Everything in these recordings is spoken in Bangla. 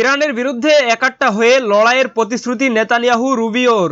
ইরানের বিরুদ্ধে একাট্টা হয়ে লড়াইয়ের প্রতিশ্রুতি নেতানিয়াহু রুবিওর।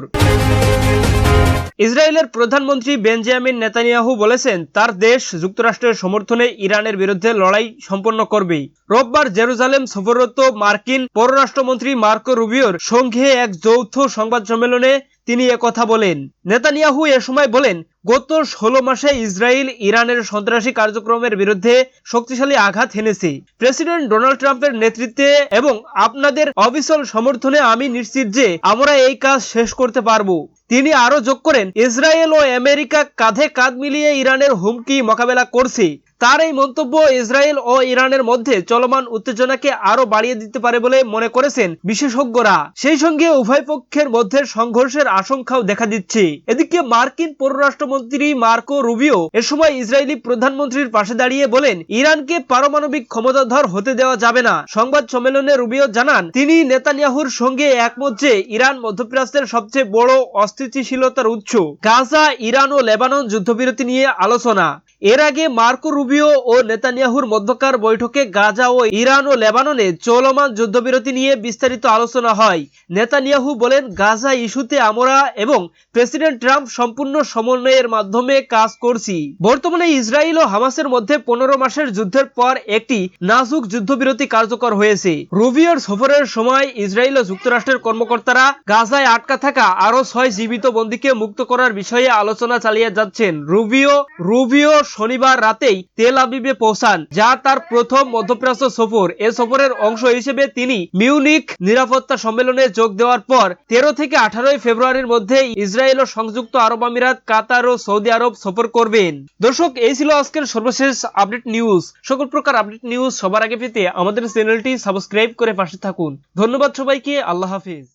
ইসরায়েলের প্রধানমন্ত্রী বেঞ্জামিন নেতানিয়াহু বলেছেন, তার দেশ যুক্তরাষ্ট্রের সমর্থনে ইরানের বিরুদ্ধে লড়াই সম্পন্ন করবে রোববার জেরুজালেম সফররত মার্কিন পররাষ্ট্রমন্ত্রী মার্কো রুবিওর সঙ্গে এক যৌথ সংবাদ সম্মেলনে তিনি কথা বলেন। নেতানিয়াহু এ সময় বলেন, গত ষোলো মাসে ইসরায়েল ইরানের সন্ত্রাসী কার্যক্রমের বিরুদ্ধে শক্তিশালী আঘাত হেনেছে। প্রেসিডেন্ট ডোনাল্ড ট্রাম্পের নেতৃত্বে এবং আপনাদের অবিচল সমর্থনে আমি নিশ্চিত যে আমরা এই কাজ শেষ করতে পারব। তিনি আরও যোগ করেন, ইসরায়েল ও আমেরিকা কাঁধে কাঁধ মিলিয়ে ইরানের হুমকি মোকাবেলা করছে। তার এই মন্তব্য ইসরায়েল ও ইরানের মধ্যে চলমান উত্তেজনাকে আরও বাড়িয়ে দিতে পারে বলে মনে করেছেন বিশেষজ্ঞরা। সেই সঙ্গে উভয় পক্ষের মধ্যে সংঘর্ষের আশঙ্কাও দেখা দিচ্ছে। এদিকে মার্কিন পররাষ্ট্রমন্ত্রী মার্কো রুবিও এ সময় ইসরায়েলি প্রধানমন্ত্রীর পাশে দাঁড়িয়ে বলেন, ইরানকে পারমাণবিক ক্ষমতাধর হতে দেওয়া যাবে না। সংবাদ সম্মেলনে রুবিও জানান, তিনি নেতানিয়াহুর সঙ্গে একমত যে ইরান মধ্যপ্রাচ্যের সবচেয়ে বড় অস্থিতিশীলতার উৎস। গাজা, ইরান ও লেবানন যুদ্ধবিরতি নিয়ে আলোচনা। এর আগে মার্কো রুবিও ও নেতানিয়াহুর মধ্যকার বৈঠকে গাজা ও ইরান ও লেবাননে চলমান যুদ্ধবিরতি নিয়ে বিস্তারিত আলোচনা হয়। নেতানিয়াহু বলেন, গাজা ইস্যুতে আমরা এবং প্রেসিডেন্ট ট্রাম্প সম্পূর্ণ সমন্বয়ের মাধ্যমে কাজ করছি। বর্তমানে ইসরায়েল ও হামাসের মধ্যে পনেরো মাসের যুদ্ধের পর একটি নাজুক যুদ্ধবিরতি কার্যকর হয়েছে। রুবিওর সফরের সময় ইসরায়েল ও যুক্তরাষ্ট্রের কর্মকর্তারা গাজায় আটকা থাকা আরও ছয় জীবিত বন্দীকে মুক্ত করার বিষয়ে আলোচনা চালিয়ে যাচ্ছেন। রুবিও রুবিও শনিবার রাতেই তেল আবিবে পৌঁছান, যা তার প্রথম মধ্যপ্রাচ্য সফর। এ সফরের অংশ হিসেবে তিনি মিউনিক নিরাপত্তা সম্মেলনে যোগ দেওয়ার পর তেরো থেকে আঠারোই ফেব্রুয়ারির মধ্যে ইসরায়েল ও সংযুক্ত আরব আমিরাত, কাতার ও সৌদি আরব সফর করবেন। দর্শক, এই ছিল আজকের সর্বশেষ আপডেট নিউজ। সকল প্রকার আপডেট নিউজ সবার আগে পেতে আমাদের চ্যানেলটি সাবস্ক্রাইব করে পাশে থাকুন। ধন্যবাদ সবাইকে, আল্লাহ হাফিজ।